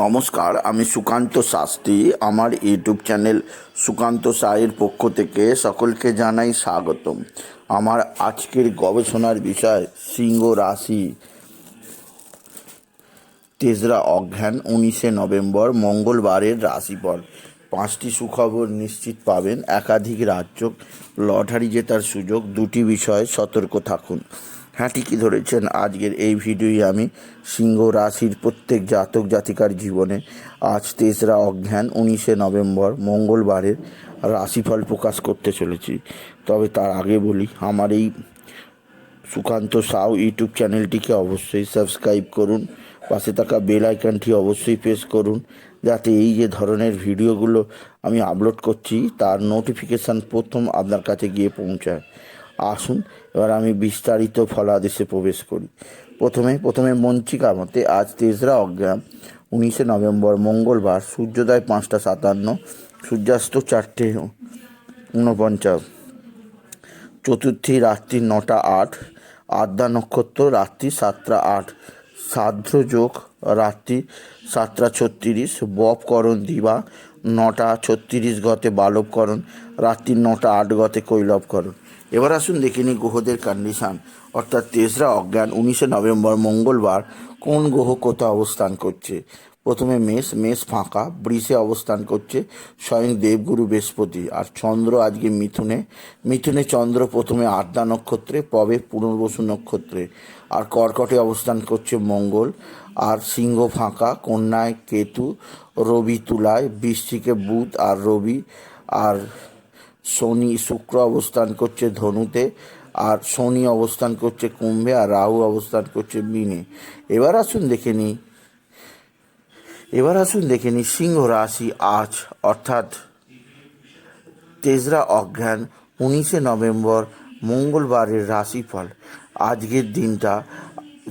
নমস্কার, আমি সুকান্ত শাস্ত্রী। আমার ইউটিউব চ্যানেল সুকান্ত সায়ের পক্ষ থেকে সকলকে জানাই স্বাগতম। আমার আজকের গবেষণার বিষয় সিংহ রাশি। তেসরা অজ্ঞান উনিশে নভেম্বর, মঙ্গলবারের রাশিফল। পাঁচটি সুখবর নিশ্চিত পাবেন। একাধিক রাজ্য লটারি জেতার সুযোগ। দুটি বিষয়ে সতর্ক থাকুন। হ্যাঁ ঠিকই ধরেছেন। আজকের এই ভিডিওই আমি সিংহ রাশির প্রত্যেক জাতক জাতিকার জীবনে আজ তেসরা অজ্ঞান উনিশে নভেম্বর মঙ্গলবারের রাশিফল প্রকাশ করতে চলেছি। তবে তার আগে বলি, আমার এই সুকান্ত সাউ ইউটিউব চ্যানেলটিকে অবশ্যই সাবস্ক্রাইব করুন। পাশে থাকা বেল আইকনটি অবশ্যই প্রেস করুন, যাতে এই যে ধরনের ভিডিওগুলো আমি আপলোড করছি, তার নোটিফিকেশান প্রথম আপনার কাছে গিয়ে পৌঁছায়। আসুন, এবার আমি বিস্তারিত ফলাদেশে প্রবেশ করি। প্রথমে প্রথমে মঞ্চিকা মতে আজ তেসরা অজ্ঞান উনিশে নভেম্বর মঙ্গলবার, সূর্যোদয় পাঁচটা সাতান্ন, সূর্যাস্ত চারটে ঊনপঞ্চাশ, চতুর্থী রাত্রি নটা আট, আদ্যা নক্ষত্র রাত্রি সাতটা আট সাধ্র যোগ রাত্রি সাতটা ছত্রিশ বপকরণ দিবা নটা ছত্রিশ গতে বালবকরণ রাত্রি নটা আট গতে কৈলবকরণ এবার আসুন দেখে নিই গ্রহদের কন্ডিশান অর্থাৎ তেসরা অজ্ঞান, উনিশে নভেম্বর, মঙ্গলবার কোন গ্রহ কোথাও অবস্থান করছে? প্রথমে মেষ মেষ ফাঁকা, বৃষে অবস্থান করছে স্বয়ং দেবগুরু বৃহস্পতি। আর চন্দ্র আজকে মিথুনে মিথুনে চন্দ্র প্রথমে আদ্যা নক্ষত্রে, পবে পুনর্বসু নক্ষত্রে। আর কর্কটে অবস্থান করছে মঙ্গল। আর সিংহ ফাঁকা, কন্যায় কেতু, রবি তুলায় বৃষ্টিকে বুধ আর রবি। আর শনি শুক্র অবস্থান করছে ধনুতে, আর শনি অবস্থান করছে কুম্ভে, আর রাহু অবস্থান করছে মিনে। এবার আসুন দেখে নিই। এবার আসুন দেখে নিই সিংহ রাশি আজ, অর্থাৎ তেসরা অজ্ঞান, উনিশে নভেম্বর, মঙ্গলবারের রাশিফল। আজকের দিনটা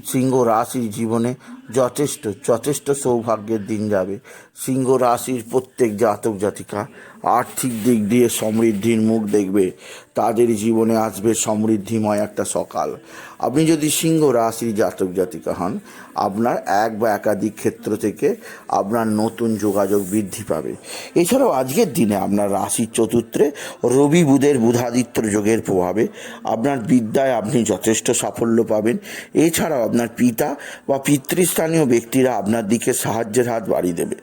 সিংহ রাশির জীবনে যথেষ্ট যথেষ্ট সৌভাগ্যের দিন যাবে। সিংহ রাশির প্রত্যেক জাতক জাতিকা আর্থিক দিক দিয়ে সমৃদ্ধির মুখ দেখবে। তাদের জীবনে আসবে সমৃদ্ধিময় একটা সকাল। আপনি যদি সিংহ রাশির জাতক জাতিকা হন, আপনার এক বা একাধিক ক্ষেত্র থেকে আপনার নতুন যোগাযোগ বৃদ্ধি পাবে। এছাড়াও আজকের দিনে আপনার রাশির চতুর্থে রবি বুধের বুধাদিত্য যোগের প্রভাবে আপনার বিদ্যায় আপনি যথেষ্ট সাফল্য পাবেন। এছাড়াও আপনার পিতা বা পিতৃস্থানীয় ব্যক্তিরা আপনার দিকে সাহায্যের হাত বাড়িয়ে দেবে।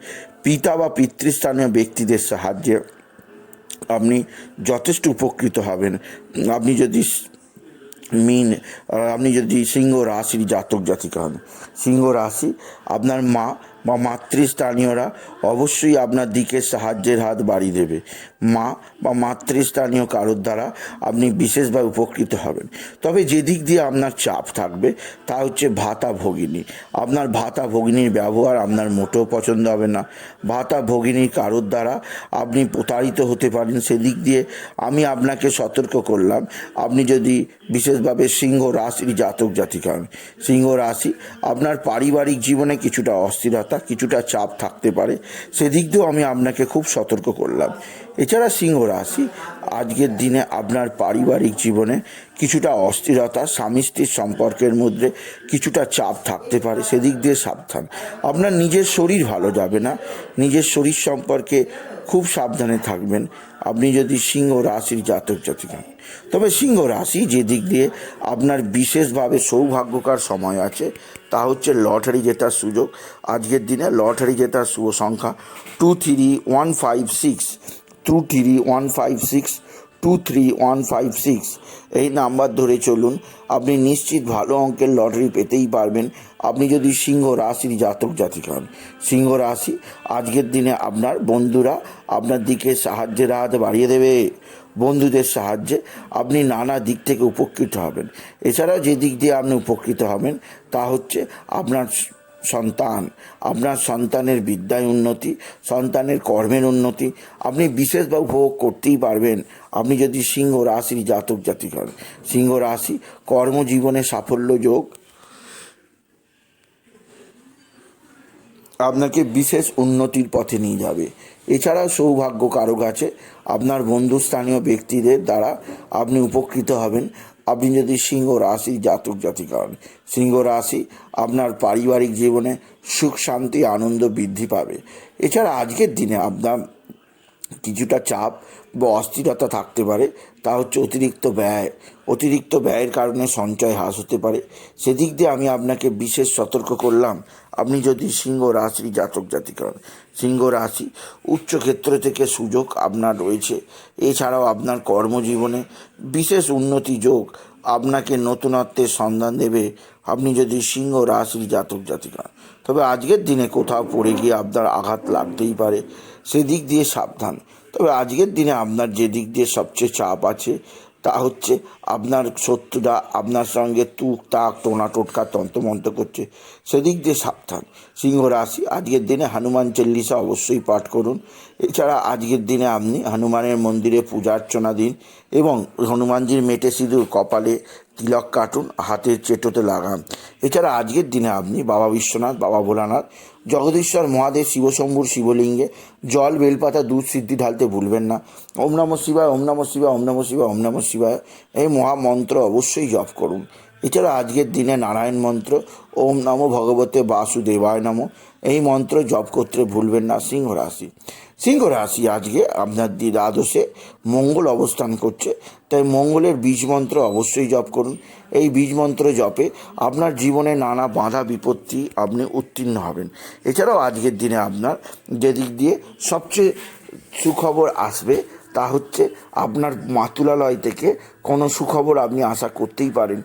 পিতা বা পিতৃস্থানীয় ব্যক্তিদের সাহায্যে আপনি যথেষ্ট উপকৃত হবেন। আপনি যদি মিন আপনি যদি সিংহ রাশির জাতক জাতিকা হন, সিংহ রাশি আপনার মা বা মাতৃস্থানীয়রা অবশ্যই আপনার দিকে সাহায্যের হাত বাড়িয়ে দেবে। মা বা মাতৃস্থানীয় কারোর দ্বারা আপনি বিশেষভাবে উপকৃত হবেন। তবে যেদিক দিয়ে আপনার চাপ থাকবে, তা হচ্ছে ভাতা ভগিনী। আপনার ভাতা ভগিনীর ব্যবহার আপনার মোটেও পছন্দ হবে না। ভাতা ভগিনীর কারোর দ্বারা আপনি প্রতারিত হতে পারেন। সেদিক দিয়ে আমি আপনাকে সতর্ক করলাম। আপনি যদি বিশেষভাবে সিংহ রাশির জাতক জাতিকা হন সিংহ রাশি, আপনার পারিবারিক জীবনে কিছুটা অস্থিরতা, কিছুটা চাপ থাকতে পারে। সেদিক দিয়েও আমি আপনাকে খুব সতর্ক করলাম। এছাড়া সিংহ রাশি, আজকের দিনে আপনার পারিবারিক জীবনে কিছুটা অস্থিরতা, স্বামী স্ত্রীর সম্পর্কের মধ্যে কিছুটা চাপ থাকতে পারে। সেদিক দিয়ে সাবধান। আপনার নিজের শরীর ভালো যাবে না। নিজের শরীর সম্পর্কে খুব সাবধানে থাকবেন। আপনি যদি সিংহ রাশির জাতক জাতিকা। তবে সিংহ রাশি যে দিক দিয়ে আপনার বিশেষভাবে সৌভাগ্যকার সময় আছে, তা হচ্ছে লটারি জেতার সুযোগ আজকের দিনে লটারি জেতার শুভ সংখ্যা two three one five six two three one five six two three one five six এই নাম্বার ধরে চলুন, আপনি নিশ্চিত ভালো অঙ্কের লটারি পেতেই পারবেন। আপনি যদি সিংহ রাশির জাতক জাতিক হন, সিংহ রাশি আজকের দিনে আপনার বন্ধুরা আপনার দিকে সাহায্যের হাত বাড়িয়ে দেবে। বন্ধুদের সাহায্যে আপনি নানা দিক থেকে উপকৃত হবেন। এছাড়াও যে দিক দিয়ে আপনি উপকৃত হবেন, তা হচ্ছে আপনার সন্তান। আপনার সন্তানের বিদ্যায় উন্নতি, সন্তানের কর্মের উন্নতি, আপনি বিশেষভাবে উপভোগ করতেই পারবেন। আপনি যদি সিংহ রাশির জাতক জাতিক হন সিংহ রাশি কর্মজীবনে সাফল্য যোগ। আপনাকে বিশেষ উন্নতির পথে নিয়ে যাবে। এছাড়াও সৌভাগ্য কারক আছে। আপনার বন্ধুস্থানীয় ব্যক্তিদের দ্বারা আপনি উপকৃত হবেন। আপনি যদি সিংহ রাশি, জাতক জাতি হন সিংহ রাশি আপনার পারিবারিক জীবনে সুখ, শান্তি, আনন্দ বৃদ্ধি পাবে। এছাড়া আজকের দিনে আপনার কিছুটা চাপ বা অস্থিরতা থাকতে পারে, তা হচ্ছে অতিরিক্ত ব্যয়। অতিরিক্ত ব্যয়ের কারণে সঞ্চয় হ্রাস হতে পারে। সেদিক দিয়ে আমি আপনাকে বিশেষ সতর্ক করলাম, আপনি যদি সিংহ রাশি জাতক জাতিকা হন সিংহ রাশি উচ্চ ক্ষেত্র থেকে সুযোগ আপনার রয়েছে। এছাড়াও আপনার কর্মজীবনে বিশেষ উন্নতি যোগ আপনাকে নতুনত্বের সন্ধান দেবে। আপনি যদি সিংহ রাশির জাতক জাতিকা, তবে আজকের দিনে কোথাও পড়ে গিয়ে আপনার আঘাত লাগতেই পারে। সেদিক দিয়ে সাবধান। তবে আজকের দিনে আপনার যে দিক দিয়ে সবচেয়ে চাপ আছে তা হচ্ছে আপনার শত্রুরা আপনার সঙ্গে তুক তাক, টোনা টোটকা, তন্ত্রমন্ত্র করছে। সেদিক দিয়ে সাবধান। সিংহ রাশি, আজকের দিনে হনুমান চল্লিশা অবশ্যই পাঠ করুন। এছাড়া আজকের দিনে আপনি হনুমানের মন্দিরে পূজা অর্চনা দিন এবং হনুমানজির মেটে সিঁদুর কপালে তিলক কাটুন হাতের চেটোতে লাগান। এছাড়া আজকের দিনে আপনি বাবা বিশ্বনাথ, বাবা ভোলানাথ, জগদীশ্বর মহাদেব, শিবশম্ভুর শিবলিঙ্গে জল, বেলপাতা, দুধ সিদ্ধি ঢালতে ভুলবেন না। ওম নম শিবায়, ওম নম শিবায়, ওম নম শিবায়, ওম নম শিবায়। এই মহামন্ত্র অবশ্যই জপ করুন। এছাড়া আজকের দিনে নারায়ণ মন্ত্র, ওম নম ভগবতে বাসুদেবায় নম। এই মন্ত্র জপ করতে ভুলবেন না, সিংহ রাশি। সিংহ রাশি আজকে আপনার দ্বাদশে মঙ্গল অবস্থান করছে, তাই মঙ্গলের বীজ মন্ত্র অবশ্যই জপ করুন। এই বীজ মন্ত্র জপে আপনার জীবনে নানা বাধা বিপত্তি আপনি উত্তীর্ণ হবেন। এছাড়াও আজকের দিনে আপনার যেদিক দিয়ে সবচেয়ে সুখবর আসবে তা হচ্ছে আপনার মাতুলালয় থেকে কোনো সুখবর আপনি আশা করতেই পারেন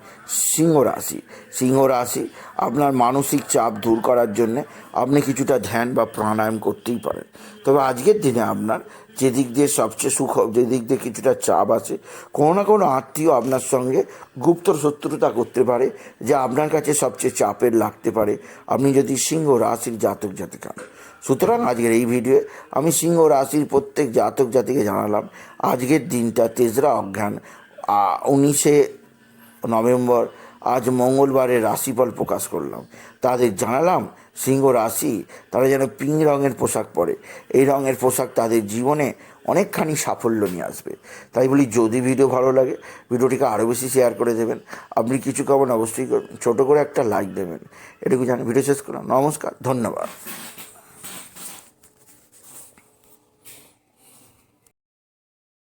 সিংহ রাশি। সিংহ রাশি, আপনার মানসিক চাপ দূর করার জন্যে আপনি কিছুটা ধ্যান বা প্রাণায়াম করতেই পারেন। তবে আজকের দিনে আপনার যেদিক দিয়ে সবচেয়ে সুখ, যেদিক দিয়ে কিছুটা চাপ আছে, কোনো না কোনো আত্মীয় আপনার সঙ্গে গুপ্ত শত্রুতা করতে পারে, যা আপনার কাছে সবচেয়ে চাপের লাগতে পারে। আপনি যদি সিংহ রাশির জাতক জাতিকা। সুতরাং আজকের এই ভিডিওয়ে আমি সিংহ রাশির প্রত্যেক জাতক জাতিকে জানালাম, আজকের দিনটা তেজরা অজ্ঞান উনিশে নভেম্বর আজ মঙ্গলবারের রাশিফল প্রকাশ করলাম। তাদের জানালাম, সিংহ রাশি, তারা যেন পিঙ্ক রঙের পোশাক পরে। এই রঙের পোশাক তাদের জীবনে অনেকখানি সাফল্য নিয়ে আসবে। তাই বলি, যদি ভিডিও ভালো লাগে, ভিডিওটিকে আরও বেশি শেয়ার করে দেবেন। আপনি কিছু কেমন অবশ্যই ছোটো করে একটা লাইক দেবেন। এটুকু জানি, ভিডিও শেষ করলাম। নমস্কার, ধন্যবাদ।